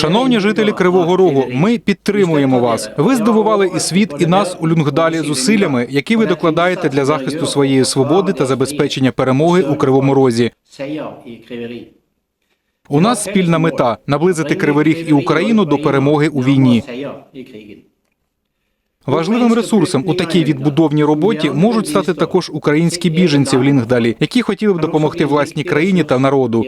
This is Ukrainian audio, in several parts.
Шановні жителі Кривого Рогу, ми підтримуємо вас. Ви здивували і світ, і нас у Люнгдалі зусиллями, які ви докладаєте для захисту своєї свободи та забезпечення перемоги у Кривому Розі. У нас спільна мета наблизити Кривий Ріг і Україну до перемоги у війні. Важливим ресурсом у такій відбудовній роботі можуть стати також українські біженці в Лінгдалі, які хотіли б допомогти власній країні та народу.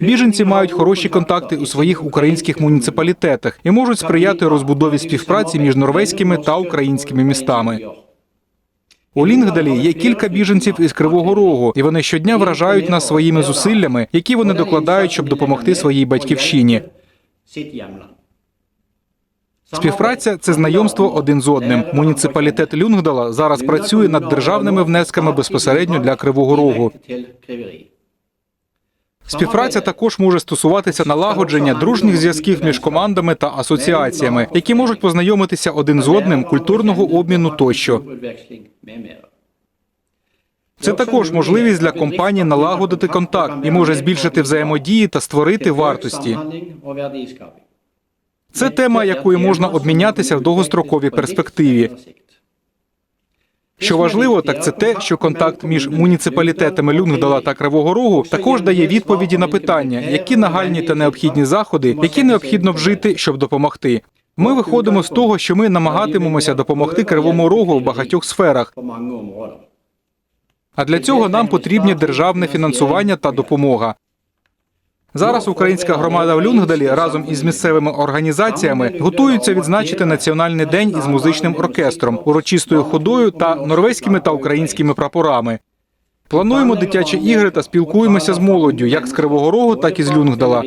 Біженці мають хороші контакти у своїх українських муніципалітетах і можуть сприяти розбудові співпраці між норвезькими та українськими містами. У Лінгдалі є кілька біженців із Кривого Рогу, і вони щодня вражають нас своїми зусиллями, які вони докладають, щоб допомогти своїй батьківщині. Співпраця це знайомство один з одним. Муніципалітет Люнгдала зараз працює над державними внесками безпосередньо для Кривого Рогу. Співпраця також може стосуватися налагодження дружніх зв'язків між командами та асоціаціями, які можуть познайомитися один з одним, культурного обміну тощо. Це також можливість для компаній налагодити контакт і може збільшити взаємодії та створити вартості. Це тема, якою можна обмінятися в довгостроковій перспективі. Що важливо, так це те, що контакт між муніципалітетами Люнгдала та Кривого Рогу також дає відповіді на питання, які нагальні та необхідні заходи, які необхідно вжити, щоб допомогти. Ми виходимо з того, що ми намагатимемося допомогти Кривому Рогу в багатьох сферах. А для цього нам потрібні державне фінансування та допомога. Зараз українська громада в Люнгдалі разом із місцевими організаціями готуються відзначити національний день із музичним оркестром, урочистою ходою та норвезькими та українськими прапорами. Плануємо дитячі ігри та спілкуємося з молоддю, як з Кривого Рогу, так і з Люнгдала.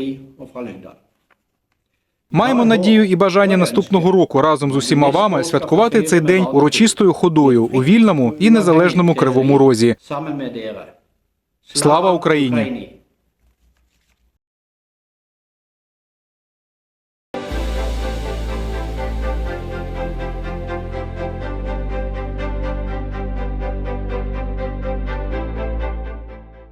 Маємо надію і бажання наступного року разом з усіма вами святкувати цей день урочистою ходою у вільному і незалежному Кривому Розі. Слава Україні!